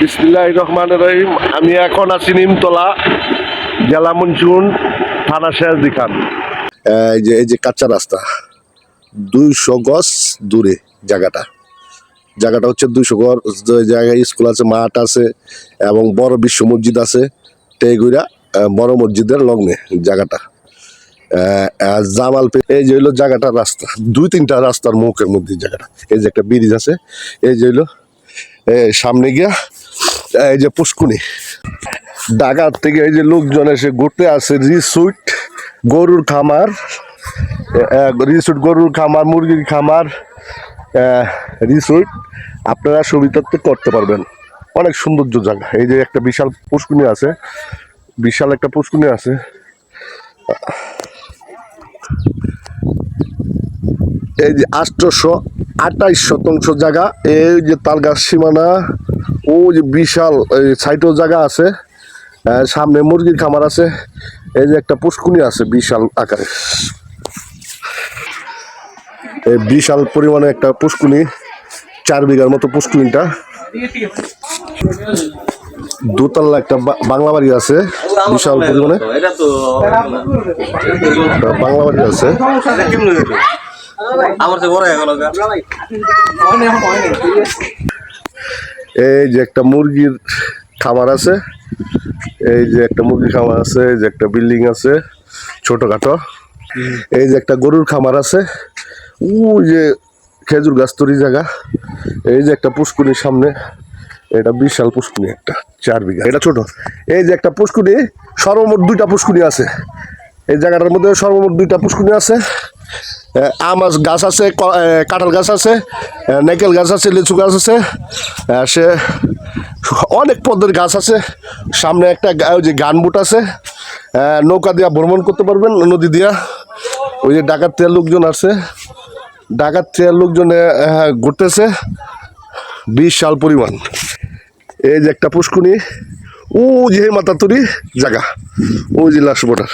বিসমিল্লাহ রহমান রহিম। আমি এখন আছি নিমতলা, জেলা মনসুন থানা শেয়াজদি খান এই যে এই যে কাঁচা রাস্তা, দুইশো গজ দূরে জায়গাটা। জায়গাটা হচ্ছে দুইশো গজ জায়গায় স্কুল আছে, মাঠ আছে, এবং বড় বিশ্ব মসজিদ আছে টেগুইরা বড় মসজিদের লগ্নে জায়গাটা। জামালপে এই যে হইল জায়গাটা রাস্তা, দুই তিনটা রাস্তার মুখের মধ্যে জায়গাটা। এই যে একটা ব্রিজ আছে, এই যে হইল সামনে গিয়া এই যে পুষ্কুনি। ঢাকার থেকে এই যে লোকজন এসে ঘুরতে আসে রিসুইট গরুর খামার রিসুইট গরুর খামার, মুরগির খামার রিসুইট আপনারা সুবিধার্থে করতে পারবেন। অনেক সৌন্দর্য জায়গা। এই যে একটা বিশাল পুষ্কুনি আছে, বিশাল একটা পুষ্কুনি আছে। এই যে আটশোশো আঠাইশ শতাংশ জায়গা, এই যে তালগাছ সীমানা, ও যে বিশাল সাইটও জায়গা আছে সামনে মুরগির খামার আছে, এই যে একটা পুষ্কুনি আছে বিশাল আকারে। এই বিশাল পরিমাণে একটা পুষ্কুনি, চার বিঘার মতো পুষ্কুনিটা। দোতলা একটা বাংলা বাড়ি আছে, বিশাল পরিমাণে। বাংলা বাড়ি আছে। এই যে একটা মুরগির খামার আছে, এই যে একটা মুরগির খামার আছে যে একটা বিল্ডিং আছে, ছোটখাটো। এই যে একটা গরুর খামার আছে ও যে খেজুর গাছ তরি জায়গা। এই যে একটা পুষ্কুনির সামনে, এটা বিশাল পুষ্কুনি, একটা চার বিঘা। এটা ছোট। এই যে একটা পুষ্কুনি, সর্বমোট দুইটা পুষ্কুনি আছে। এই জায়গাটার মধ্যে সর্বমোট দুইটা পুষ্কুনি আছে। আম গাছ আছে কাঁঠাল গাছ আছে নারকেল গাছ আছে, লিচু গাছ আছে সে অনেক পদের গাছ আছে। সামনে একটা ওই যে গান বুট আছে নৌকা দিয়া ভ্রমণ করতে পারবেন, নদী দিয়া। ওই যে ডাকাত থেকে লোকজন আছে, ডাকাত থেকে লোকজনে ঘুরতেছে, বিশাল পরিমাণ। এই যে একটা পুষ্কুনি ও যে মাতাতুরি জায়গা ও যে লাশ বর্ডার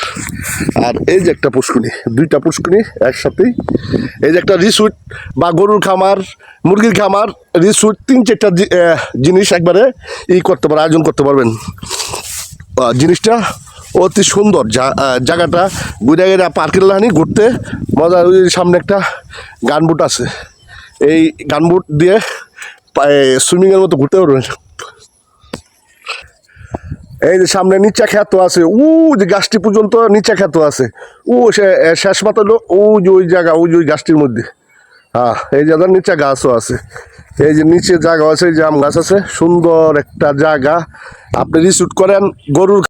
আর এই যে একটা পুষ্কুনি দুইটা পুষ্কুনি একসাথেই। এই যে একটা রিসুইট বা গরুর খামার, মুরগির খামার রিসুইট তিন চারটা জিনিস একবারে ই করতে পারে আয়োজন করতে পারবেন। জিনিসটা অতি সুন্দর। জায়গাটা ঘুরে গেরা পার্কের লাহানি ঘুরতে মজা ওই সামনে একটা গানবুট আছে। এই গানবুট দিয়ে সুইমিংয়ের মতো ঘুরতে পারবেন। এই যে সামনে নিচা খ্যাত আছে উ যে গাছটি পর্যন্ত নিচা খ্যাত আছে। ও সে শেষ মাথা হলো ও যে ওই জায়গা ওই যে ওই গাছটির মধ্যে। হ্যাঁ এই জায়গার নিচা গাছও আছে। এই যে নিচে জায়গা আছে আম গাছ আছে, সুন্দর একটা জায়গা। আপনি রিসুট করেন, গরুর